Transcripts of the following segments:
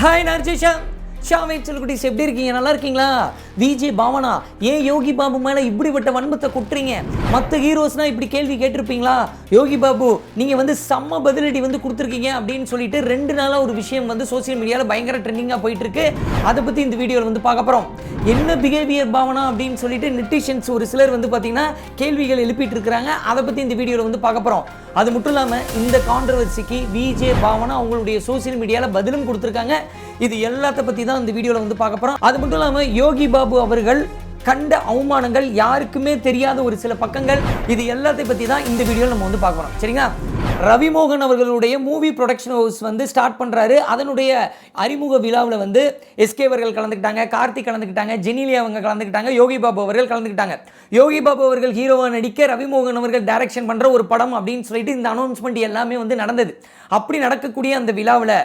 Hi நான் நர்ஜிஷா ஷாமே குட்டிஸ் எப்படி இருக்கீங்க? நல்லா இருக்கீங்களா? விஜே பாவனா ஏன் யோகி பாபு மேலே இப்படிப்பட்ட வன்மத்தை குட்டுறீங்க? மற்ற ஹீரோஸ்னா இப்படி கேள்வி கேட்டிருப்பீங்களா? யோகி பாபு நீங்கள் வந்து செம்ம பதிலடி வந்து கொடுத்துருக்கீங்க அப்படின்னு சொல்லிட்டு ரெண்டு நாளாக ஒரு விஷயம் வந்து சோஷியல் மீடியாவில் பயங்கர ட்ரெண்டிங்காக போயிட்டுருக்கு. அதை பற்றி இந்த வீடியோவில் வந்து பார்க்க போகிறோம் என்ன பிஹேவியர் பாவனா அப்படின்னு சொல்லிட்டு நெட்டிஷன்ஸ் ஒரு சிலர் வந்து பார்த்தீங்கன்னா கேள்விகள் எழுப்பிட்டு இருக்கிறாங்க அதை பற்றி இந்த வீடியோவில் வந்து பார்க்க போகிறோம் அது மட்டும் இல்லாமல் இந்த கான்ட்ரவர்சிக்கு விஜே பாவனா அவங்களுடைய சோஷியல் மீடியாவில் பதிலும் கொடுத்துருக்காங்க. இது எல்லாத்த பற்றி தான் இந்த வீடியோவில் வந்து பார்க்க போகிறோம் அது மட்டும் இல்லாமல் யோகி பாபு அவர்கள் கண்ட அவமானங்கள் யாருக்குமே தெரியாத ஒரு சில பக்கங்கள். இது எல்லாத்தை பற்றி தான் இந்த வீடியோவில் நம்ம வந்து பார்க்கணும் சரிங்களா? ரவிமோகன் அவர்களுடைய மூவி ப்ரொடக்ஷன் ஹவுஸ் வந்து ஸ்டார்ட் பண்ணுறாரு அதனுடைய அறிமுக விழாவில் வந்து எஸ்கே அவர்கள் கலந்துக்கிட்டாங்க கார்த்திக் கலந்துக்கிட்டாங்க ஜெனிலி அவங்க கலந்துக்கிட்டாங்க யோகி பாபு அவர்கள் கலந்துக்கிட்டாங்க. யோகி பாபு அவர்கள் ஹீரோவாக நடிக்க ரவிமோகன் அவர்கள் டைரக்ஷன் பண்ணுற ஒரு படம் அப்படின்னு சொல்லிட்டு இந்த அனௌன்ஸ்மெண்ட் எல்லாமே வந்து நடந்தது. அப்படி நடக்கக்கூடிய அந்த விழாவில்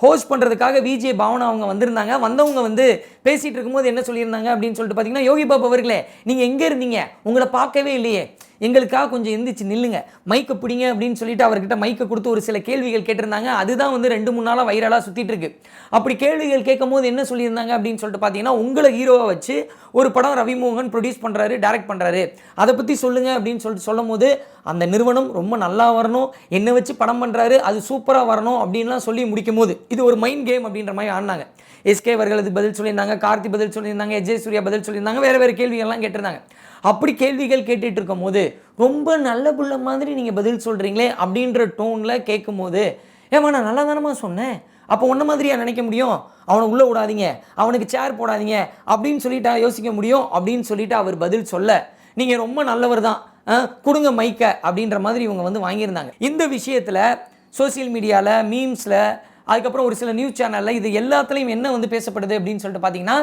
ஹோஸ்ட் பண்ணுறதுக்காக விஜே பாவனா அவங்க வந்திருந்தாங்க. வந்தவங்க வந்து பேசிகிட்டு இருக்கும்போது என்ன சொல்லியிருந்தாங்க அப்படின்னு சொல்லிட்டு பார்த்தீங்கன்னா யோகி பாபு அவர்களே நீங்கள் எங்கே இருந்தீங்க? உங்களை பார்க்கவே இல்லையே. எங்களுக்காக கொஞ்சம் எந்திரிச்சு நில்லுங்க. மைக்கை பிடிங்க அப்படின்னு சொல்லிட்டு அவர்கிட்ட மைக்கை கொடுத்து ஒரு சில கேள்விகள் கேட்டிருந்தாங்க. அதுதான் வந்து ரெண்டு மூணு நாளாக வைரலாக சுற்றிட்டு இருக்கு அப்படி கேள்விகள் கேட்கும் போது என்ன சொல்லியிருந்தாங்க அப்படின்னு சொல்லிட்டு பார்த்தீங்கன்னா உங்களை ஹீரோவை வச்சு ஒரு படம் ரவிமோகன் ப்ரொடியூஸ் பண்ணுறாரு டைரக்ட் பண்ணுறாரு அதை பற்றி சொல்லுங்கள் அப்படின்னு சொல்லிட்டு சொல்லும் போது அந்த நிறுவனம் ரொம்ப நல்லா வரணும். என்னை வச்சு படம் பண்ணுறாரு அது சூப்பராக வரணும் அப்படின்லாம் சொல்லி முடிக்கும் போது இது ஒரு மைண்ட் கேம் அப்படின்ற மாதிரி ஆடினாங்க. எஸ்கே அவர்கள் பதில் சொல்லியிருந்தாங்க கார்த்தி பதில் சொல்லியிருந்தாங்க எஜய் சூர்யா பதில் சொல்லியிருந்தாங்க வேறு வேறு கேள்விகள்லாம் கேட்டிருந்தாங்க. அப்படி கேள்விகள் கேட்டுட்டு இருக்கும் போது ரொம்ப நல்ல புள்ள மாதிரி நீங்கள் பதில் சொல்கிறீங்களே அப்படின்ற டோனில் கேட்கும் போது ஏமா நான் நல்லா தானமா சொன்னேன்? அப்போ ஒன்றை மாதிரியா நினைக்க முடியும்? அவனை உள்ளே விடாதீங்க. அவனுக்கு சேர் போடாதீங்க. அப்படின்னு சொல்லிட்டா யோசிக்க முடியும். அப்படின்னு சொல்லிட்டு அவர் பதில் சொல்ல நீங்கள் ரொம்ப நல்லவர் தான். ஆ, கொடுங்க மைக்க அப்படின்ற மாதிரி இவங்க வந்து வாங்கியிருந்தாங்க. இந்த விஷயத்தில் சோஷியல் மீடியாவில் மீம்ஸில் அதுக்கப்புறம் ஒரு சில நியூஸ் சேனலில் இது எல்லாத்துலேயும் என்ன வந்து பேசப்படுது அப்படின்னு சொல்லிட்டு பார்த்தீங்கன்னா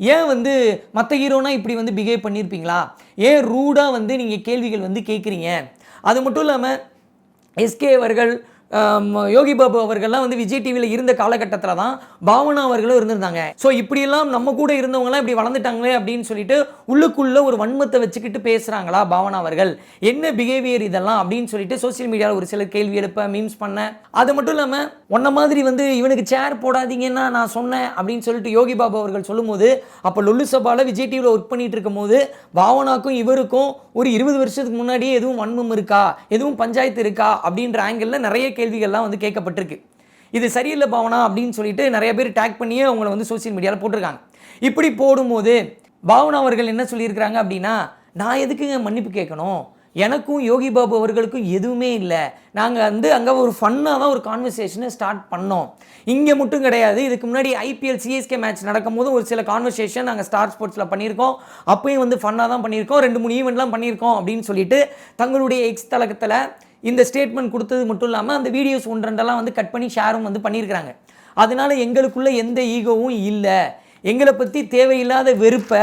ஏன் வந்து மற்ற ஹீரோனா இப்படி வந்து பிஹேவ் பண்ணியிருப்பீங்களா ஏன் ரூடாக வந்து நீங்கள் கேள்விகள் வந்து கேட்குறீங்க அது மட்டும் இல்லாமல் எஸ்கே அவர்கள் யோகி பாபு அவர்கள்லாம் வந்து விஜய் டிவியில் இருந்த காலகட்டத்தில் தான் பாவனா அவர்களும் இருந்திருந்தாங்க. ஸோ இப்படியெல்லாம் நம்ம கூட இருந்தவங்கலாம் இப்படி வளர்ந்துட்டாங்களே அப்படின்னு சொல்லிட்டு உள்ளுக்குள்ளே ஒரு வன்மத்தை வச்சுக்கிட்டு பேசுகிறாங்களா பாவனா அவர்கள். என்ன பிஹேவியர் இதெல்லாம் அப்படின்னு சொல்லிட்டு சோஷியல் மீடியாவில் ஒரு சில கேள்வி எழுப்ப மீம்ஸ் பண்ண. அது மட்டும் இல்லாமல் ஒன்ன மாதிரி வந்து இவனுக்கு சேர் போடாதீங்கன்னா நான் சொன்னேன் அப்படின்னு சொல்லிட்டு யோகி பாபு அவர்கள் சொல்லும்போது அப்போ லொல்லு சபாவில் விஜய் டிவியில் ஒர்க் பண்ணிட்டு இருக்கும்போது பாவனாக்கும் இவருக்கும் ஒரு இருபது வருஷத்துக்கு முன்னாடியே எதுவும் வன்மம் இருக்கா? எதுவும் பஞ்சாயத்து இருக்கா? அப்படின்ற ஆங்கிளில் நிறைய கேள்விகள்லாம் வந்து கேட்கப்பட்டிருக்கு. இது சரியில்லை பாவனா அப்படின்னு சொல்லிட்டு நிறைய பேர் டேக் பண்ணியே அவங்கள வந்து சோஷியல் மீடியாவில் போட்டிருக்காங்க. இப்படி போடும்போது பாவனா அவர்கள் என்ன சொல்லியிருக்கிறாங்க அப்படின்னா நான் எதுக்குங்க மன்னிப்பு கேட்கணும்? எனக்கும் யோகி பாபு அவர்களுக்கும் எதுவுமே இல்லை. நாங்கள் வந்து அங்கே ஒரு ஃபன்னாக தான் ஒரு கான்வர்சேஷனை ஸ்டார்ட் பண்ணோம். இங்கே மட்டும் கிடையாது. இதுக்கு முன்னாடி ஐபிஎல் சிஎஸ்கே மேட்ச் நடக்கும் போது ஒரு சில கான்வர்சேஷன் நாங்கள் ஸ்டார் ஸ்போர்ட்ஸில் பண்ணியிருக்கோம். அப்பயும் வந்து ஃபன்னாக தான் பண்ணியிருக்கோம். ரெண்டு மூணு ஈவெண்ட்லாம் பண்ணியிருக்கோம் அப்படின்னு சொல்லிட்டு தங்களுடைய எக்ஸ் தலகத்தில் இந்த ஸ்டேட்மெண்ட் கொடுத்தது மட்டும் இல்லாமல் அந்த வீடியோஸ் ஒன்று ரெண்டெல்லாம் வந்து கட் பண்ணி ஷேரும் வந்து பண்ணியிருக்கிறாங்க. அதனால் எங்களுக்குள்ளே எந்த ஈகோவும் இல்லை. எங்களை பற்றி தேவையில்லாத வெறுப்பை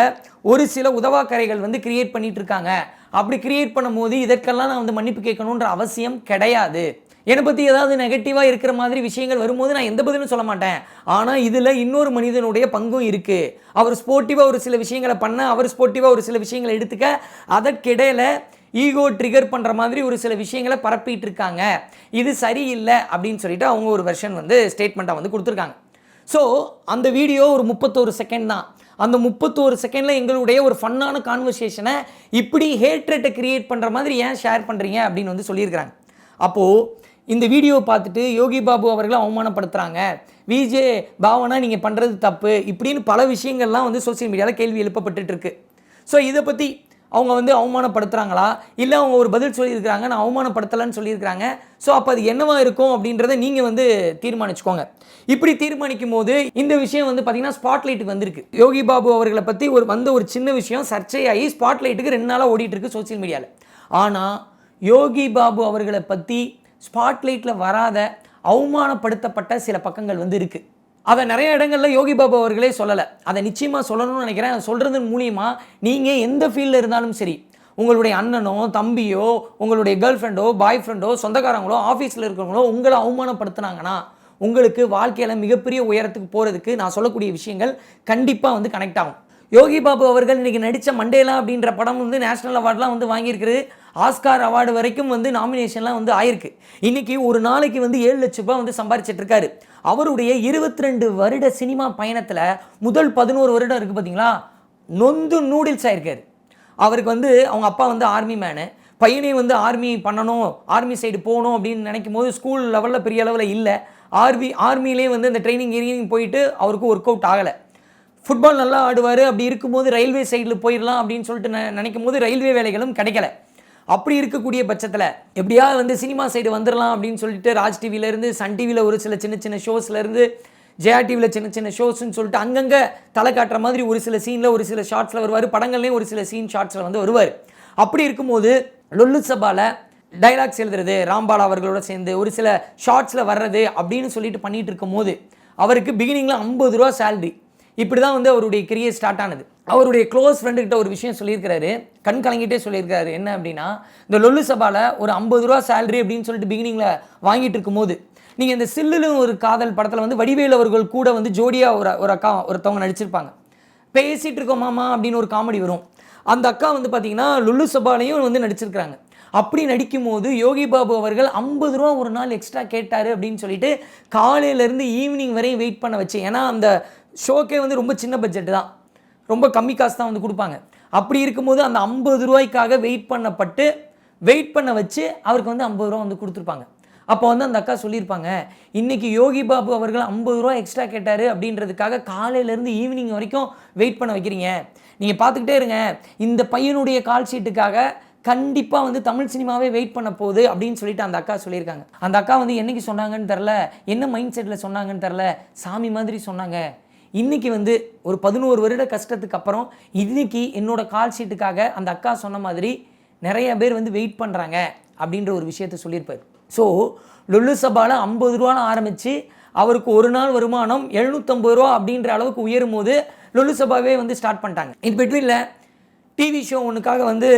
ஒரு சில உதவாக்கரைகள் வந்து கிரியேட் பண்ணிகிட்டு இருக்காங்க அப்படி கிரியேட் பண்ணும்போது இதற்கெல்லாம் நான் வந்து மன்னிப்பு கேட்கணுன்ற அவசியம் கிடையாது. என்னை பற்றி ஏதாவது நெகட்டிவாக இருக்கிற மாதிரி விஷயங்கள் வரும்போது நான் எந்த பதிலும் சொல்ல மாட்டேன். ஆனால் இதில் இன்னொரு மனிதனுடைய பங்கும் இருக்குது அவர் ஸ்போர்ட்டிவாக ஒரு சில விஷயங்களை பண்ண அவர் ஸ்போர்ட்டிவாக ஒரு சில விஷயங்களை எடுத்துக்க அதற்கிடையில் ஈகோ ட்ரிகர் பண்ணுற மாதிரி ஒரு சில விஷயங்களை பரப்பிட்டு இருக்காங்க இது சரியில்லை அப்படின்னு சொல்லிட்டு அவங்க ஒரு வெர்ஷன் வந்து ஸ்டேட்மெண்ட்டாக வந்து கொடுத்துருக்காங்க. ஸோ அந்த வீடியோ ஒரு முப்பத்தோரு செகண்ட் தான். அந்த முப்பத்தோரு செகண்டில் எங்களுடைய ஒரு ஃபன்னான கான்வர்சேஷனை இப்படி ஹேட்ரேட்டை கிரியேட் பண்ணுற மாதிரி ஏன் ஷேர் பண்ணுறீங்க அப்படின்னு வந்து சொல்லியிருக்கிறாங்க. அப்போது இந்த வீடியோ பார்த்துட்டு யோகி பாபு அவர்களை அவமானப்படுத்துகிறாங்க விஜே பாவனா நீங்கள் பண்ணுறது தப்பு இப்படின்னு பல விஷயங்கள்லாம் வந்து சோஷியல் மீடியாவில் கேள்வி எழுப்பப்பட்டுருக்கு ஸோ இதை பற்றி அவங்க வந்து அவமானப்படுத்துகிறாங்களா இல்லை அவங்க ஒரு பதில் சொல்லியிருக்கிறாங்க நான் அவமானப்படுத்தலைன்னு சொல்லியிருக்கிறாங்க. ஸோ அப்போ அது என்னவா இருக்கும் அப்படின்றத நீங்கள் வந்து தீர்மானிச்சுக்கோங்க. இப்படி தீர்மானிக்கும் போது இந்த விஷயம் வந்து பார்த்தீங்கன்னா ஸ்பாட்லைட்டுக்கு வந்திருக்கு. யோகி பாபு அவர்களை பற்றி ஒரு வந்த ஒரு சின்ன விஷயம் சர்ச்சையாகி ஸ்பாட்லைட்டுக்கு ரெண்டு நாளாக ஓடிட்டுருக்கு சோசியல் மீடியாவில் ஆனால் யோகி பாபு அவர்களை பற்றி ஸ்பாட்லைட்டில் வராத அவமானப்படுத்தப்பட்ட சில பக்கங்கள் வந்து இருக்குது அதை நிறைய இடங்களில் யோகி பாபு அவர்களே சொல்லலை. அதை நிச்சயமாக சொல்லணும்னு நினைக்கிறேன். சொல்கிறது மூலியமாக நீங்கள் எந்த ஃபீல்டில் இருந்தாலும் சரி உங்களுடைய அண்ணனோ தம்பியோ உங்களுடைய கேர்ள் ஃப்ரெண்டோ பாய் ஃப்ரெண்டோ சொந்தக்காரங்களோ ஆஃபீஸில் இருக்கிறவங்களோ உங்களை அவமானப்படுத்துனாங்கன்னா உங்களுக்கு வாழ்க்கையில் மிகப்பெரிய உயரத்துக்கு போகிறதுக்கு நான் சொல்லக்கூடிய விஷயங்கள் கண்டிப்பாக வந்து கனெக்ட் ஆகும். யோகி பாபு அவர்கள் இன்னைக்கு நடித்த மண்டேலா அப்படின்ற படம் வந்து நேஷனல் அவார்ட்லாம் வந்து வாங்கியிருக்கிறது ஆஸ்கார் அவார்டு வரைக்கும் வந்து நாமினேஷன்லாம் வந்து ஆயிருக்கு. இன்னைக்கு ஒரு நாளைக்கு வந்து ஏழு லட்ச ரூபாய் வந்து சம்பாரிச்சிட்ருக்காரு. அவருடைய இருபத்தி ரெண்டு வருட சினிமா பயணத்தில் முதல் பதினோரு வருடம் இருக்குது பார்த்தீங்களா நொந்து நூடுல்ஸ் ஆயிருக்காரு. அவருக்கு வந்து அவங்க அப்பா வந்து ஆர்மி மேனு பையனே வந்து ஆர்மி பண்ணணும் ஆர்மி சைடு போகணும் அப்படின்னு நினைக்கும் போது ஸ்கூல் லெவலில் பெரிய அளவில் இல்லை. ஆர்மி ஆர்மிலே வந்து இந்த ட்ரைனிங் கீனிங் போயிட்டு அவருக்கு ஒர்க் அவுட் ஆகலை. ஃபுட்பால் நல்லா ஆடுவார். அப்படி இருக்கும்போது ரயில்வே சைடில் போயிடலாம் அப்படின்னு சொல்லிட்டு நெ- நினைக்கும் போது ரயில்வே வேலைகளும் கிடைக்கல. அப்படி இருக்கக்கூடிய பட்சத்தில் எப்படியாவது வந்து சினிமா சைடு வந்துடலாம் அப்படின்னு சொல்லிட்டு ராஜ் டிவியிலேருந்து சன் டிவியில் ஒரு சில சின்ன சின்ன ஷோஸ்லேருந்து ஜெயா டிவியில் சின்ன சின்ன ஷோஸ்னு சொல்லிட்டு அங்கங்கே தலை காட்டுற மாதிரி ஒரு சில சீனில் ஒரு சில ஷார்ட்ஸில் வருவார். படங்கள்லேயும் ஒரு சில சீன் ஷார்ட்ஸில் வந்து வருவார். அப்படி இருக்கும்போது லொல்லு சபாவில் டைலாக்ஸ் எழுதுறது ராம்பாலா அவர்களோட சேர்ந்து ஒரு சில ஷார்ட்ஸில் வர்றது அப்படின்னு சொல்லிட்டு பண்ணிட்டு இருக்கும்போது அவருக்கு பிகினிங்கில் ஐம்பது ரூபா சேல்ரி இப்படி தான் வந்து அவருடைய கிரியர் ஸ்டார்ட் ஆனது. அவருடைய க்ளோஸ் ஃப்ரெண்டுக்கிட்ட ஒரு விஷயம் சொல்லியிருக்கிறாரு. கண் கலங்கிட்டே சொல்லியிருக்காரு என்ன அப்படின்னா இந்த லொல்லு சபாவில் ஒரு ஐம்பது ரூபா சேலரி அப்படின்னு சொல்லிட்டு பிகினிங்கில் வாங்கிட்டு இருக்கும்போது நீங்கள் இந்த சில்லுன்னு ஒரு காதல் படத்தில் வந்து வடிவேல் அவர்கள் கூட வந்து ஜோடியாக ஒரு ஒரு அக்கா ஒருத்தவங்க நடிச்சிருப்பாங்க. பேசிகிட்டு இருக்கோம் மாமா அப்படின்னு ஒரு காமெடி வரும். அந்த அக்கா வந்து பார்த்தீங்கன்னா லுல்லு சபாலையும் வந்து நடிச்சிருக்கிறாங்க. அப்படி நடிக்கும்போது யோகி பாபு அவர்கள் ஐம்பது ரூபா ஒரு நாள் எக்ஸ்ட்ரா கேட்டார் அப்படின்னு சொல்லிட்டு காலையிலேருந்து ஈவினிங் வரையும் வெயிட் பண்ண வச்சு ஏன்னா அந்த ஷோக்கே வந்து ரொம்ப சின்ன பட்ஜெட் தான். ரொம்ப கம்மி காசு தான் வந்து கொடுப்பாங்க. அப்படி இருக்கும்போது அந்த ஐம்பது ரூபாய்க்காக வெயிட் பண்ணப்பட்டு வெயிட் பண்ண வச்சு அவருக்கு வந்து ஐம்பது ரூபா வந்து கொடுத்துருப்பாங்க. அப்போ வந்து அந்த அக்கா சொல்லியிருப்பாங்க இன்னைக்கு யோகி பாபு அவர்கள் ஐம்பது ரூபா எக்ஸ்ட்ரா கேட்டார் அப்படின்றதுக்காக காலையிலேருந்து ஈவினிங் வரைக்கும் வெயிட் பண்ண வைக்கிறீங்க. நீங்கள் பார்த்துக்கிட்டே இருங்க. இந்த பையனுடைய கால் ஷீட்டுக்காக கண்டிப்பாக வந்து தமிழ் சினிமாவே வெயிட் பண்ண போகுது அப்படின்னு சொல்லிட்டு அந்த அக்கா சொல்லியிருக்காங்க. அந்த அக்கா வந்து என்னைக்கு சொன்னாங்கன்னு தெரில என்ன மைண்ட் செட்டில் சொன்னாங்கன்னு தெரில சாமி மாதிரி சொன்னாங்க. இன்றைக்கி வந்து ஒரு பதினோரு வருட கஷ்டத்துக்கு அப்புறம் இன்னைக்கு என்னோட கால் ஷீட்டுக்காக அந்த அக்கா சொன்ன மாதிரி நிறைய பேர் வந்து வெயிட் பண்ணுறாங்க அப்படின்ற ஒரு விஷயத்த சொல்லியிருப்பார். ஸோ லொல்லு சபாவில் ஐம்பது ரூபான்னு ஆரம்பித்து அவருக்கு ஒரு நாள் வருமானம் எழுநூற்றம்பது ரூபா அப்படின்ற அளவுக்கு உயரும் போது லொல்லு சபாவே வந்து ஸ்டார்ட் பண்ணிட்டாங்க. இன் பிட்வீனில் டிவி ஷோ ஒன்றுக்காக வந்து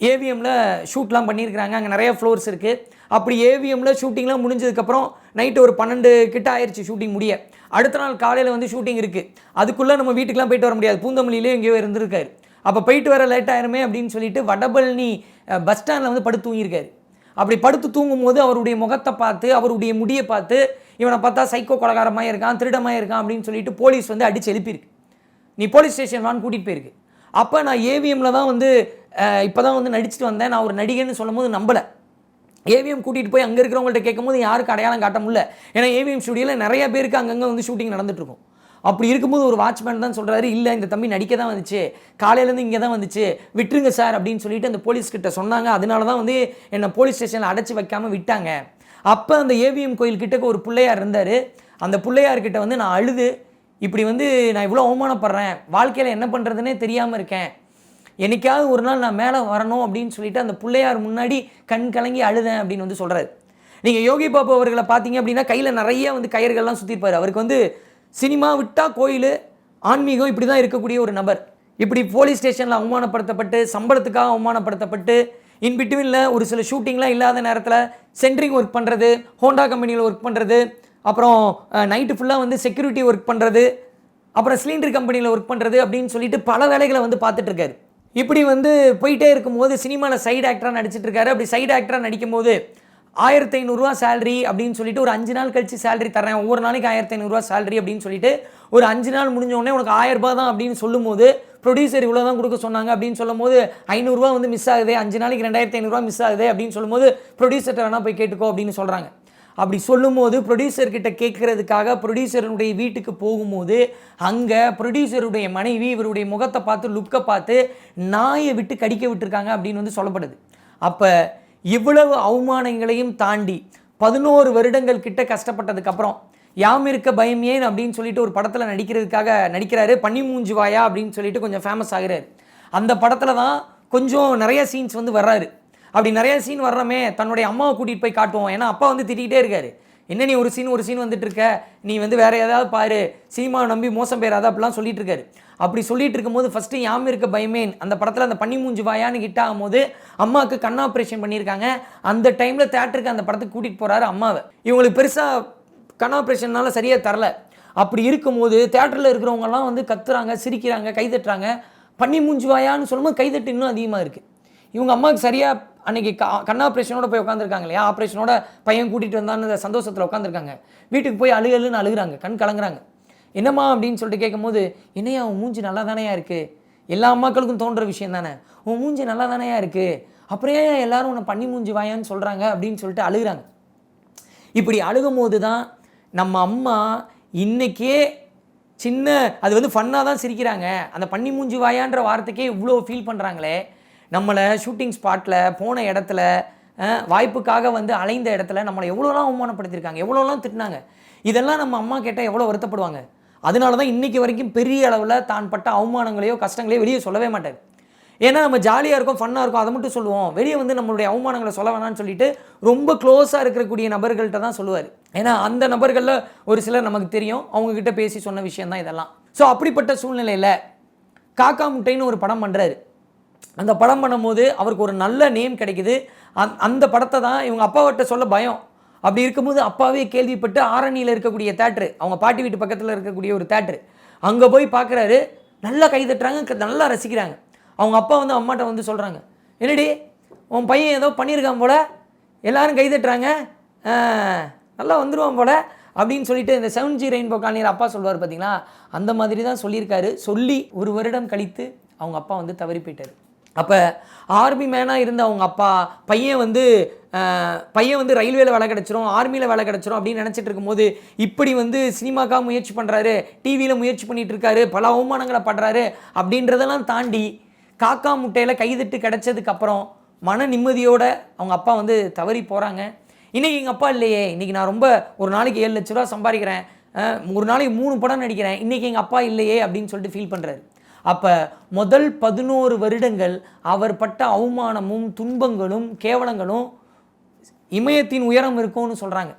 ஏவிஎம்மில் ஷூட்லாம் பண்ணியிருக்கிறாங்க. அங்கே நிறைய ஃப்ளோர்ஸ் இருக்குது அப்படி ஏவிஎம்மில் ஷூட்டிங்லாம் முடிஞ்சதுக்கப்புறம் நைட்டு ஒரு பன்னெண்டு கிட்ட ஆயிடுச்சு ஷூட்டிங் முடிய. அடுத்த நாள் காலையில் வந்து ஷூட்டிங் இருக்குது அதுக்குள்ளே நம்ம வீட்டுக்குலாம் போயிட்டு வர முடியாது. பூந்தமல்லியிலே எங்கேயோ இருந்திருக்காரு. அப்போ போயிட்டு வர லேட் ஆயிருமே அப்படின்னு சொல்லிட்டு வடபழனி பஸ் ஸ்டாண்டில் வந்து படுத்து தூங்கியிருக்காரு. அப்படி படுத்து தூங்கும் போது அவருடைய முகத்தை பார்த்து அவருடைய முடியை பார்த்து இவனை பார்த்தா சைக்கோ கொலகாரமாக இருக்கான் திருடமாக இருக்கான் அப்படின்னு சொல்லிட்டு போலீஸ் வந்து அடிச்சு எழுப்பியிருக்கு. நீ போலீஸ் ஸ்டேஷன் வான்னு கூட்டிகிட்டு போயிருக்கு. அப்போ நான் ஏவிஎம்மில் தான் வந்து இப்போ தான் வந்து நடிச்சுட்டு வந்தேன். நான் ஒரு நடிகைன்னு சொல்லும் போது நம்பலை. ஏவிஎம் கூட்டிகிட்டு போய் அங்கே இருக்கிறவங்கள்ட்ட கேட்கும்போது யாருக்கு அடையாளம் காட்ட முடியல. ஏன்னா ஏவிஎம் ஸ்டுடியோவில் நிறைய பேருக்கு அங்கங்கே வந்து ஷூட்டிங் நடந்துட்டுருக்கும். அப்படி இருக்கும்போது ஒரு வாட்ச்மேன் தான் சொல்கிறாரு இல்லை இந்த தம்பி நடிக்க தான் வந்துச்சு. காலையிலேருந்து இங்கே தான் வந்துச்சு. விட்டுருங்க சார் அப்படின்னு சொல்லிட்டு அந்த போலீஸ்கிட்ட சொன்னாங்க. அதனால தான் வந்து என்னை போலீஸ் ஸ்டேஷனில் அடைச்சி வைக்காமல் விட்டாங்க. அப்போ அந்த ஏவிஎம் கோயில் கிட்டக்க ஒரு பிள்ளையார் இருந்தார். அந்த பிள்ளையார்கிட்ட வந்து நான் அழுது இப்படி வந்து நான் இவ்வளோ அவமானப்படுறேன். வாழ்க்கையில் என்ன பண்ணுறதுனே தெரியாமல் இருக்கேன். என்னைக்காவது ஒரு நாள் நான் மேலே வரணும் அப்படின்னு சொல்லிட்டு அந்த பிள்ளையார் முன்னாடி கண் கலங்கி அழுதேன் அப்படின்னு வந்து சொல்கிறாரு நீங்கள் யோகி பாபு அவர்களை பார்த்தீங்க அப்படின்னா கையில் நிறைய வந்து கயிறுகள்லாம் சுற்றிருப்பார் அவருக்கு வந்து சினிமா விட்டால் கோயில் ஆன்மீகம் இப்படி தான் இருக்கக்கூடிய ஒரு நபர். இப்படி போலீஸ் ஸ்டேஷனில் அவமானப்படுத்தப்பட்டு சம்பளத்துக்காக அவமானப்படுத்தப்பட்டு இன் ஒரு சில ஷூட்டிங்லாம் இல்லாத நேரத்தில் சென்ட்ரிங் ஒர்க் பண்ணுறது ஹோண்டா கம்பெனியில் ஒர்க் பண்ணுறது அப்புறம் நைட்டு ஃபுல்லாக வந்து செக்யூரிட்டி ஒர்க் பண்ணுறது அப்புறம் சிலிண்டர் கம்பெனியில் ஒர்க் பண்ணுறது அப்படின்னு சொல்லிட்டு பல வேலைகளை வந்து பார்த்துட்ருக்காரு இப்படி வந்து போயிட்டே இருக்கும்போது சினிமாவில் சைடு ஆக்டராக நடிச்சிட்டு இருக்காரு அப்படி சைடு ஆக்டராக நடிக்கும்போது ஆயிரத்தி ஐநூறுரூவா சேலரி அப்படின்னு சொல்லிட்டு ஒரு அஞ்சு நாள் கழிச்சு சேலரி தரேன் ஒவ்வொரு நாளைக்கு ஆயிரத்தி ஐநூறுரூவா சேலரி அப்படின்னு சொல்லிட்டு ஒரு அஞ்சு நாள் முடிஞ்சோடனே உனக்கு ஆயிரரூபா தான் அப்படின்னு சொல்லும்போது ப்ரொடியூசர் இவ்வளோ தான் கொடுக்க சொன்னாங்க அப்படின்னு சொல்லும்போது ஐநூறுரூவா வந்து மிஸ் ஆகுது அஞ்சு நாளைக்கு ரெண்டாயிரத்தி ஐநூறுரூவா மிஸ் ஆகுது அப்படின்னு சொல்லும்போது ப்ரொடியூசர்கிட்ட வேணால் போய் கேட்டுக்கோ அப்படின்னு சொல்கிறாங்க அப்படி சொல்லும்போது ப்ரொடியூசர் கேட்குறதுக்காக ப்ரொடியூசருடைய வீட்டுக்கு போகும்போது அங்கே ப்ரொடியூசருடைய மனைவி இவருடைய முகத்தை பார்த்து லுக்கை பார்த்து நாயை விட்டு கடிக்க விட்டுருக்காங்க அப்படின்னு வந்து சொல்லப்படுது. அப்போ இவ்வளவு அவமானங்களையும் தாண்டி பதினோரு வருடங்கள் கிட்ட கஷ்டப்பட்டதுக்கப்புறம் யாம் இருக்க பயம் ஏன் அப்படின்னு சொல்லிட்டு ஒரு படத்தில் நடிக்கிறதுக்காக நடிக்கிறாரு பன்னி மூஞ்சி வாயா அப்படின்னு சொல்லிட்டு கொஞ்சம் ஃபேமஸ் ஆகுறாரு. அந்த படத்தில் தான் கொஞ்சம் நிறைய சீன்ஸ் வந்து வர்றாரு. அப்படி நிறைய சீன் வர்றமே தன்னுடைய அம்மாவை கூட்டிகிட்டு போய் காட்டுவோம். ஏன்னா அப்பா வந்து திட்டிகிட்டே இருக்காரு. என்ன நீ ஒரு சீன் ஒரு சீன் வந்துட்டு இருக்க? நீ வந்து வேற ஏதாவது பாரு. சினிமா நம்பி மோசம் பெயராத அப்படிலாம் சொல்லிட்டு இருக்காரு. அப்படி சொல்லிட்டு இருக்கும்போது ஃபஸ்ட்டு யாம் இருக்க பயமேன் அந்த படத்தில் அந்த பண்ணி மூஞ்சி வாயான்னு ஹிட் ஆகும்போது அம்மாவுக்கு கண் ஆப்ரேஷன் பண்ணியிருக்காங்க. அந்த டைமில் தேட்டருக்கு அந்த படத்துக்கு கூட்டிகிட்டு போகிறாரு அம்மாவை. இவங்களுக்கு பெருசாக கண் ஆப்ரேஷன்னால சரியாக தரல. அப்படி இருக்கும்போது தேட்டரில் இருக்கிறவங்கலாம் வந்து கத்துறாங்க சிரிக்கிறாங்க கைதட்டுறாங்க. பண்ணி மூஞ்சி வாயான்னு சொல்லும்போது கைதட்டு இன்னும் அதிகமாக இருக்குது இவங்க அம்மாவுக்கு சரியாக அன்றைக்கி கா கண் ஆப்ரேஷனோட போய் உட்காந்துருக்காங்க இல்லையா? ஆப்ரேஷனோட பையன் கூட்டிகிட்டு வந்தான்னு சந்தோஷத்தில் உட்காந்துருக்காங்க வீட்டுக்கு போய் அழுகு அழுன்னு அழுகுறாங்க. கண் கலங்குறாங்க. என்னம்மா அப்படின்னு சொல்லிட்டு கேட்கும்போது என்னையா உன் மூஞ்சி நல்லா தானேயா இருக்குது எல்லா அம்மாக்களுக்கும் தோன்ற விஷயம் தானே? உன் மூஞ்சி நல்லா தானேயா இருக்குது அப்புறம் ஏன் எல்லாரும் உன்னை பண்ணி மூஞ்சி வாயான்னு சொல்கிறாங்க அப்படின்னு சொல்லிட்டு அழுகுறாங்க. இப்படி அழுகும் போது தான் நம்ம அம்மா இன்னைக்கே சின்ன அது வந்து ஃபன்னாக தான் சிரிக்கிறாங்க. அந்த பண்ணி மூஞ்சி வாயான்ற வார்த்தைக்கே இவ்வளோ ஃபீல் பண்ணுறாங்களே நம்மளை ஷூட்டிங் ஸ்பாட்டில் போன இடத்துல வாய்ப்புக்காக வந்து அலைந்த இடத்துல நம்மளை எவ்வளோலாம் அவமானப்படுத்தியிருக்காங்க எவ்வளோலாம் திட்டினாங்க. இதெல்லாம் நம்ம அம்மா கேட்டால் எவ்வளோ வருத்தப்படுவாங்க. அதனால தான் இன்றைக்கி வரைக்கும் பெரிய அளவில் தான் பட்ட அவமானங்களையோ கஷ்டங்களையோ வெளியே சொல்லவே மாட்டார். ஏன்னா நம்ம ஜாலியாக இருக்கும் ஃபன்னாக இருக்கும் அதை மட்டும் சொல்லுவோம். வெளியே வந்து நம்மளுடைய அவமானங்களை சொல்ல வேணாம்னு சொல்லிட்டு ரொம்ப க்ளோஸாக இருக்கக்கூடிய நபர்கள்ட்ட தான் சொல்லுவார். ஏன்னா அந்த நபர்களில் ஒரு சிலர் நமக்கு தெரியும் அவங்கக்கிட்ட பேசி சொன்ன விஷயம் தான் இதெல்லாம். ஸோ அப்படிப்பட்ட சூழ்நிலையில் காக்கா முட்டைன்னு ஒரு படம் பண்ணுறாரு அந்த படம் பண்ணும்போது அவருக்கு ஒரு நல்ல நேம் கிடைக்கிது. அந் அந்த படத்தை தான் இவங்க அப்பாவிட்ட சொல்ல பயம். அப்படி இருக்கும்போது அப்பாவே கேள்விப்பட்டு ஆரணியில் இருக்கக்கூடிய தேட்ரு அவங்க பாட்டி வீட்டு பக்கத்தில் இருக்கக்கூடிய ஒரு தேட்ரு அங்கே போய் பார்க்குறாரு நல்லா கை தட்டுறாங்க க- நல்லா ரசிக்கிறாங்க. அவங்க அப்பா வந்து அம்மாட்ட வந்து சொல்கிறாங்க என்னடி உன் பையன் ஏதோ பண்ணியிருக்கான் போல எல்லாரும் கை தட்டுறாங்க நல்லா வந்துடுவான் போல அப்படின்னு சொல்லிட்டு இந்த செவன் ஜி ரெயின்போ காலனியில் அப்பா சொல்லுவார் பார்த்தீங்களா அந்த மாதிரி தான் சொல்லியிருக்காரு. சொல்லி ஒரு வருடம் கழித்து அவங்க அப்பா வந்து தவறி போயிட்டார். அப்போ ஆர்மி மேனாக இருந்த அவங்க அப்பா பையன் வந்து பையன் வந்து ரயில்வேல வேலை கிடச்சிரும் ஆர்மியில் வேலை கிடச்சிரும் அப்படின்னு நினச்சிட்டு இருக்கும்போது இப்படி வந்து சினிமாக்காக முயற்சி பண்ணுறாரு டிவியில் முயற்சி பண்ணிட்டு இருக்காரு பல அவமானங்களை படுறாரு அப்படின்றதெல்லாம் தாண்டி காக்கா முட்டையில் கைதிட்டு கிடைச்சதுக்கப்புறம் மன நிம்மதியோடு அவங்க அப்பா வந்து தவறி போகிறாங்க இன்றைக்கி எங்கள் அப்பா இல்லையே. இன்றைக்கி நான் ரொம்ப ஒரு நாளைக்கு ஏழு லட்ச ரூபா சம்பாதிக்கிறேன். ஒரு நாளைக்கு மூணு படம் நடிக்கிறேன். இன்றைக்கி எங்கள் அப்பா இல்லையே அப்படின்னு சொல்லிட்டு ஃபீல் பண்ணுறாரு அப்போ முதல் பதினோரு வருடங்கள் அவர் பட்ட அவமானமும் துன்பங்களும் கேவலங்களும் இமயத்தின் உயரம் இருக்கும்னு சொல்கிறாங்க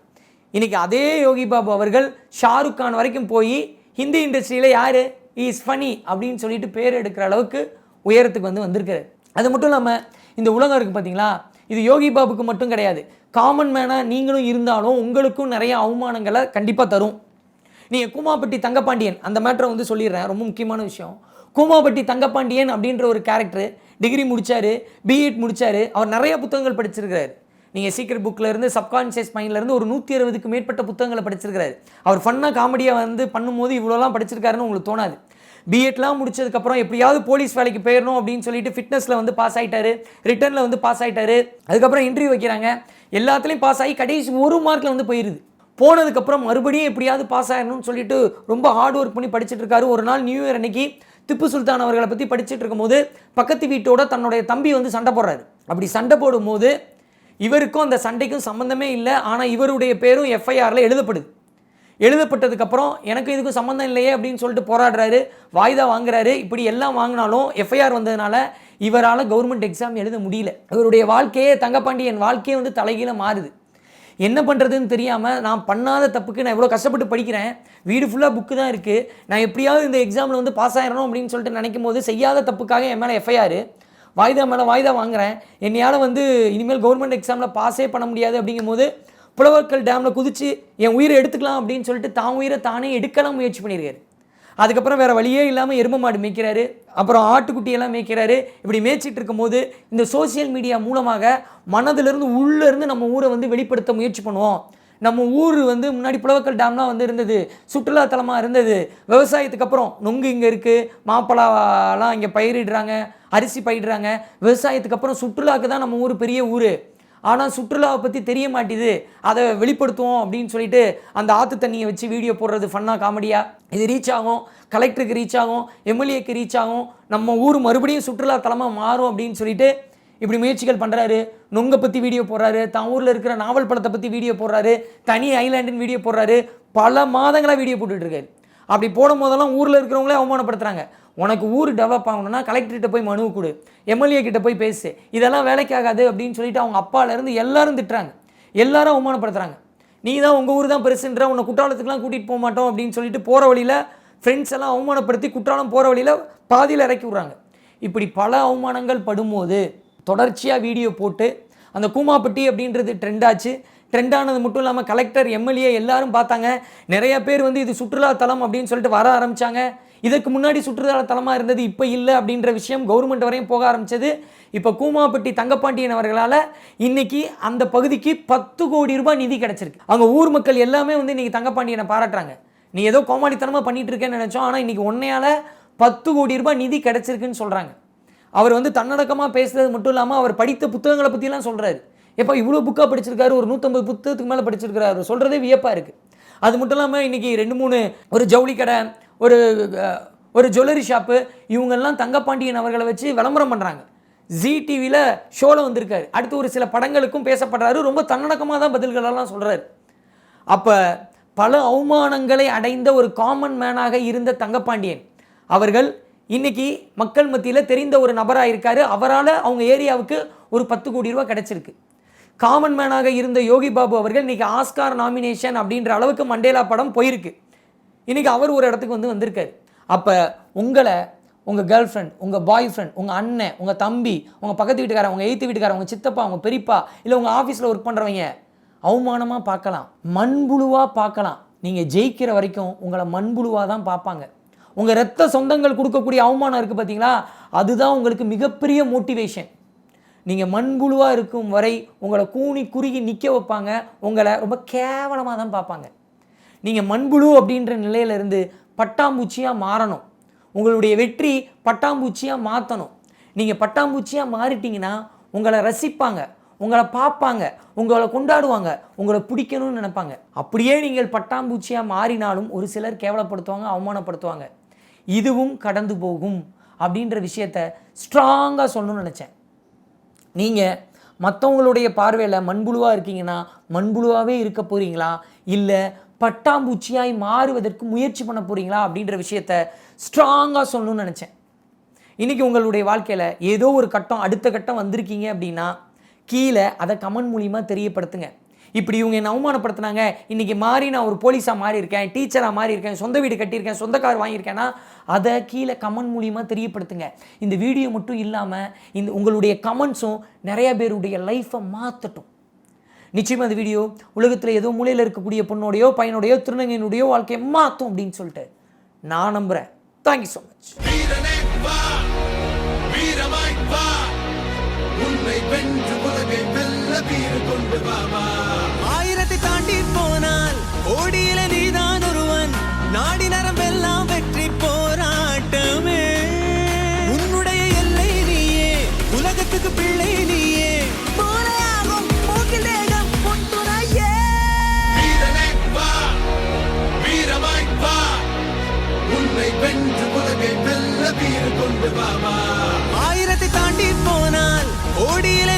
இன்னைக்கு அதே யோகி பாபு அவர்கள் ஷாருக் கான் வரைக்கும் போய் ஹிந்தி இண்டஸ்ட்ரியில் யார்? இஸ் ஃபனி அப்படின்னு சொல்லிட்டு பேர் எடுக்கிற அளவுக்கு உயரத்துக்கு வந்து வந்திருக்காரு. அது மட்டும் இல்லாமல் இந்த உலகம் இருக்குது பார்த்தீங்களா இது யோகி பாபுக்கு மட்டும் கிடையாது. காமன் மேனாக நீங்களும் இருந்தாலும் உங்களுக்கும் நிறைய அவமானங்களை கண்டிப்பாக தரும். நீங்கள் கூமாப்பட்டி தங்கப்பாண்டியன் அந்த மேட்டரை வந்து சொல்லிடுறேன். ரொம்ப முக்கியமான விஷயம். கோமாபட்டி தங்கப்பாண்டியன் அப்படின்ற ஒரு கேரக்டர் டிகிரி முடித்தார் பிஎட் முடித்தார் அவர் நிறைய புத்தகங்கள் படிச்சிருக்கிறார். நீங்கள் சீக்கிரம் புக்கிலேருந்து சப்கான்ஷியஸ் மைண்ட்லேருந்து ஒரு நூற்றி அறுபதுக்கு மேற்பட்ட புத்தகங்களை படிச்சிருக்கிறாரு. அவர் ஃபன்னாக காமெடியாக வந்து பண்ணும்போது இவ்வளோலாம் படிச்சிருக்காருன்னு உங்களுக்கு தோணாது. பிஎட்லாம் முடிச்சதுக்கப்புறம் எப்படியாவது போலீஸ் வேலைக்கு போயிடணும் அப்படின்னு சொல்லிட்டு ஃபிட்னஸில் வந்து பாஸ் ஆகிட்டாரு ரிட்டர்னில் வந்து பாஸ் ஆகிட்டாரு அதுக்கப்புறம் இன்டர்வியூ வைக்கிறாங்க. எல்லாத்துலேயும் பாஸ் ஆகி கடைசி ஒரு மார்க்கில் வந்து போயிடுது போனதுக்கப்புறம் மறுபடியும் எப்படியாவது பாஸ் ஆகணும்னு சொல்லிட்டு ரொம்ப ஹார்ட் ஒர்க் பண்ணி படிச்சுட்டு இருக்காரு. ஒரு நாள் நியூ இயர் அன்னைக்கு திப்பு சுல்தான் அவர்களை பற்றி படிச்சுட்டு இருக்கும்போது பக்கத்து வீட்டோட தன்னுடைய தம்பி வந்து சண்டை போடுறாரு. அப்படி சண்டை போடும்போது இவருக்கும் அந்த சண்டைக்கும் சம்மந்தமே இல்லை. ஆனால் இவருடைய பேரும் எஃப்ஐஆரில் எழுதப்படுது. எழுதப்பட்டதுக்கப்புறம் எனக்கு இதுக்கும் சம்மந்தம் இல்லையே அப்படின்னு சொல்லிட்டு போராடுறாரு. வாய்தா வாங்குறாரு. இப்படி எல்லாம் வாங்கினாலும் எஃப்ஐஆர் வந்ததுனால இவரால் கவர்மெண்ட் எக்ஸாம் எழுத முடியல. இவருடைய வாழ்க்கையே தங்கப்பாண்டியன் வாழ்க்கையே வந்து தலைகீழ மாறுது. என்ன பண்ணுறதுன்னு தெரியாமல் நான் பண்ணாத தப்புக்கு நான் இவ்வளோ கஷ்டப்பட்டு படிக்கிறேன். வீடு ஃபுல்லாக புக்கு தான் இருக்குது நான் எப்படியாவது இந்த எக்ஸாமில் வந்து பாஸ் ஆகிடணும் அப்படின்னு சொல்லிட்டு நினைக்கும் போது செய்யாத தப்புக்காக என் மேலே எஃப்ஐஆர் வாய்தா மேலே வாய்தா வாங்குறேன். என்னையால் வந்து இனிமேல் கவர்மெண்ட் எக்ஸாமில் பாஸே பண்ண முடியாது அப்படிங்கும்போது புலவர்க்கல் டேமில் குதித்து என் உயிரை எடுத்துக்கலாம் அப்படின்னு சொல்லிட்டு தான் உயிரை தானே எடுக்கலாம் முயற்சி பண்ணியிருக்காரு. அதுக்கப்புறம் வேறு வழியே இல்லாமல் எரும மாடு மேய்க்கிறாரு அப்புறம் ஆட்டுக்குட்டியெல்லாம் மேய்க்கிறாரு. இப்படி மேய்ச்சிட்டு இருக்கும்போது இந்த சோஷியல் மீடியா மூலமாக மனதிலிருந்து உள்ளேருந்து நம்ம ஊரை வந்து வெளிப்படுத்த முயற்சி பண்ணுவோம். நம்ம ஊர் வந்து முன்னாடி புலவக்கல் டேம்லாம் வந்து இருந்தது சுற்றுலாத்தலமாக இருந்தது. விவசாயத்துக்கு அப்புறம் நொங்கு இங்கே இருக்குது மாப்பிளாலாம் இங்கே பயிரிடுறாங்க அரிசி பயிரிடுறாங்க விவசாயத்துக்கு அப்புறம் சுற்றுலாக்கு தான் நம்ம ஊர் பெரிய ஊர். ஆனால் சுற்றுலாவை பற்றி தெரிய மாட்டேது. அதை வெளிப்படுத்துவோம் அப்படின்னு சொல்லிட்டு அந்த ஆற்று தண்ணியை வச்சு வீடியோ போடுறது ஃபன்னாக காமெடியாக இது ரீச் ஆகும். கலெக்டருக்கு ரீச் ஆகும். எம்எல்ஏக்கு ரீச் ஆகும். நம்ம ஊர் மறுபடியும் சுற்றுலா தலமாக மாறும் அப்படின்னு சொல்லிட்டு இப்படி முயற்சிகள் பண்ணுறாரு நொங்கை பற்றி வீடியோ போடுறாரு. தான் ஊரில் இருக்கிற நாவல் படத்தை பற்றி வீடியோ போடுறாரு. தனி ஐலாண்டுன்னு வீடியோ போடுறாரு. பல மாதங்களாக வீடியோ போட்டுட்ருக்காரு அப்படி போடும் போதெல்லாம் ஊரில் இருக்கிறவங்களே அவமானப்படுத்துகிறாங்க உனக்கு ஊர் டெவலப் ஆகணும்னா கலெக்டர்கிட்ட போய் மனு கொடு எம்எல்ஏ கிட்ட போய் பேசு. இதெல்லாம் வேலைக்கு ஆகாது அப்படின்னு சொல்லிட்டு அவங்க அப்பாலேருந்து எல்லாரும் திட்டுறாங்க. எல்லாரும் அவமானப்படுத்துறாங்க. நீ தான் உங்கள் ஊர் தான் பெருசுன்ற உன்னை குற்றாலத்துக்குலாம் கூட்டிகிட்டு போக மாட்டோம் அப்படின்னு சொல்லிட்டு போகிற வழியில் ஃப்ரெண்ட்ஸ் எல்லாம் அவமானப்படுத்தி குற்றாலம் போகிற வழியில் பாதியில் இறக்கி விட்றாங்க. இப்படி பல அவமானங்கள் படும்போது தொடர்ச்சியாக வீடியோ போட்டு அந்த கூமாப்பட்டி அப்படின்றது ட்ரெண்டாச்சு ட்ரெண்டானது மட்டும் இல்லாமல் கலெக்டர் எம்எல்ஏ எல்லாரும் பார்த்தாங்க. நிறைய பேர் வந்து இது சுற்றுலா தலம் அப்படின்னு சொல்லிட்டு வர ஆரம்பித்தாங்க இதற்கு முன்னாடி சுற்றுலா தலமாக இருந்தது இப்போ இல்லை அப்படின்ற விஷயம் கவர்மெண்ட் வரையும் போக ஆரம்பிச்சது. இப்போ கூமாப்பட்டி தங்கப்பாண்டியன் அவர்களால் இன்னைக்கு அந்த பகுதிக்கு பத்து கோடி ரூபாய் நிதி கிடச்சிருக்கு. அங்கே ஊர் மக்கள் எல்லாமே வந்து இன்றைக்கி தங்கப்பாண்டியனை பாராட்டுறாங்க. நீ ஏதோ கோமாளித்தனமாக பண்ணிகிட்டு இருக்கேன்னு நினச்சோம். ஆனால் இன்றைக்கி உன்னையால் பத்து கோடி ரூபாய் நிதி கிடச்சிருக்குன்னு சொல்கிறாங்க அவர் வந்து தன்னடக்கமாக பேசுறது மட்டும் இல்லாமல் அவர் படித்த புத்தகங்களை பற்றிலாம் சொல்கிறாரு எப்போ இவ்வளோ புக்காக படிச்சிருக்காரு ஒரு நூற்றம்பது புத்தகத்துக்கு மேலே படிச்சிருக்காரு சொல்கிறதே வியப்பாக இருக்குது அது மட்டும் இல்லாமல் இன்றைக்கி ரெண்டு மூணு ஒரு ஜவுளி கடை ஒரு ஒரு ஜுவல்லரி ஷாப்பு இவங்கெல்லாம் தங்கப்பாண்டியன் அவர்களை வச்சு விளம்பரம் பண்ணுறாங்க ஜி டிவியில் ஷோவில் வந்திருக்காரு. அடுத்து ஒரு சில படங்களுக்கும் பேசப்படுறாரு. ரொம்ப தன்னடக்கமாக தான் பதில்களெல்லாம் சொல்கிறாரு அப்போ பல அவமானங்களை அடைந்த ஒரு காமன் மேனாக இருந்த தங்கப்பாண்டியன் அவர்கள் இன்னைக்கு மக்கள் மத்தியில் தெரிந்த ஒரு நபராக இருக்காரு. அவரால் அவங்க ஏரியாவுக்கு ஒரு பத்து கோடி ரூபா கிடச்சிருக்கு. காமன் மேனாக இருந்த யோகி பாபு அவர்கள் இன்னைக்கு ஆஸ்கார் நாமினேஷன் அப்படின்ற அளவுக்கு மண்டேலா படம் போயிருக்கு. இன்றைக்கி அவர் ஒரு இடத்துக்கு வந்து வந்திருக்காரு. அப்போ உங்களை உங்கள் கேர்ள் ஃப்ரெண்ட் உங்கள் பாய் ஃப்ரெண்ட் உங்கள் அண்ணன் உங்கள் தம்பி உங்கள் பக்கத்து வீட்டுக்காரன் உங்கள் எய்த்து வீட்டுக்காரன் உங்கள் சித்தப்பா உங்கள் பெரியப்பா இல்லை உங்கள் ஆஃபீஸில் ஒர்க் பண்ணுறவங்க அவமானமாக பார்க்கலாம். மண்புழுவாக பார்க்கலாம். நீங்கள் ஜெயிக்கிற வரைக்கும் உங்களை மண்புழுவாக தான் பார்ப்பாங்க. உங்கள் ரத்த சொந்தங்கள் கொடுக்கக்கூடிய அவமானம் இருக்குது பார்த்தீங்களா அதுதான் உங்களுக்கு மிகப்பெரிய மோட்டிவேஷன் நீங்கள் மண்புழுவாக இருக்கும் வரை உங்களை கூனி குறுகி நிற்க வைப்பாங்க. உங்களை ரொம்ப கேவலமாக தான் பார்ப்பாங்க. நீங்கள் மண்புழு அப்படின்ற நிலையிலிருந்து பட்டாம்பூச்சியாக மாறணும். உங்களுடைய வெற்றி பட்டாம்பூச்சியாக மாற்றணும் நீங்கள் பட்டாம்பூச்சியாக மாறிட்டீங்கன்னா உங்களை ரசிப்பாங்க உங்களை பார்ப்பாங்க உங்களை கொண்டாடுவாங்க உங்களை பிடிக்கணும்னு நினைப்பாங்க. அப்படியே நீங்கள் பட்டாம்பூச்சியாக மாறினாலும் ஒரு சிலர் கேவலப்படுத்துவாங்க அவமானப்படுத்துவாங்க. இதுவும் கடந்து போகும் அப்படின்ற விஷயத்த ஸ்ட்ராங்காக சொல்லணும்னு நினச்சேன். நீங்கள் மற்றவங்களுடைய பார்வையில் மண்புழுவாக இருக்கீங்கன்னா மண்புழுவாகவே இருக்க போகிறீங்களா இல்லை பட்டாம்பூச்சியாய் மாறுவதற்கு முயற்சி பண்ண போகிறீங்களா அப்படின்ற விஷயத்த ஸ்ட்ராங்காக சொல்லணும்னு நினச்சேன். இன்றைக்கி உங்களுடைய வாழ்க்கையில் ஏதோ ஒரு கட்டம் அடுத்த கட்டம் வந்திருக்கீங்க அப்படின்னா கீழே அதை கமெண்ட் மூலியமாக தெரியப்படுத்துங்க. இப்படி இவங்க என்ன அவமானப்படுத்துனாங்க இன்றைக்கி மாறி நான் ஒரு போலீஸாக மாறி இருக்கேன் டீச்சராக மாறி இருக்கேன் சொந்த வீடு கட்டியிருக்கேன் சொந்த கார் வாங்கியிருக்கேன்னா அதை கீழே கமெண்ட் மூலியமாக தெரியப்படுத்துங்க. இந்த வீடியோ மட்டும் இல்லாமல் இந்த உங்களுடைய கமெண்ட்ஸும் நிறைய பேருடைய லைஃப்பை மாற்றட்டும் நிச்சயமாக அந்த வீடியோ உலகத்தில் ஏதோ மூலையில் இருக்கக்கூடிய பொண்ணோடையோ பையனோடையோ திருநங்கையினுடையோ வாழ்க்கையை மாற்றும் அப்படின்னு சொல்லிட்டு நான் நம்புகிறேன் தேங்க்யூ ஸோ மச் ஆயிரத்தை தாண்டி போனால் கோடியில நீதான் ஒருவன். நாடி நரம்பெல்லாம் வெற்றி போராட்டமே. உன்னுடைய எல்லை நீயே உலகத்துக்கு பிள்ளை ஆயிரத்தை தாண்டி போனால் கோடியில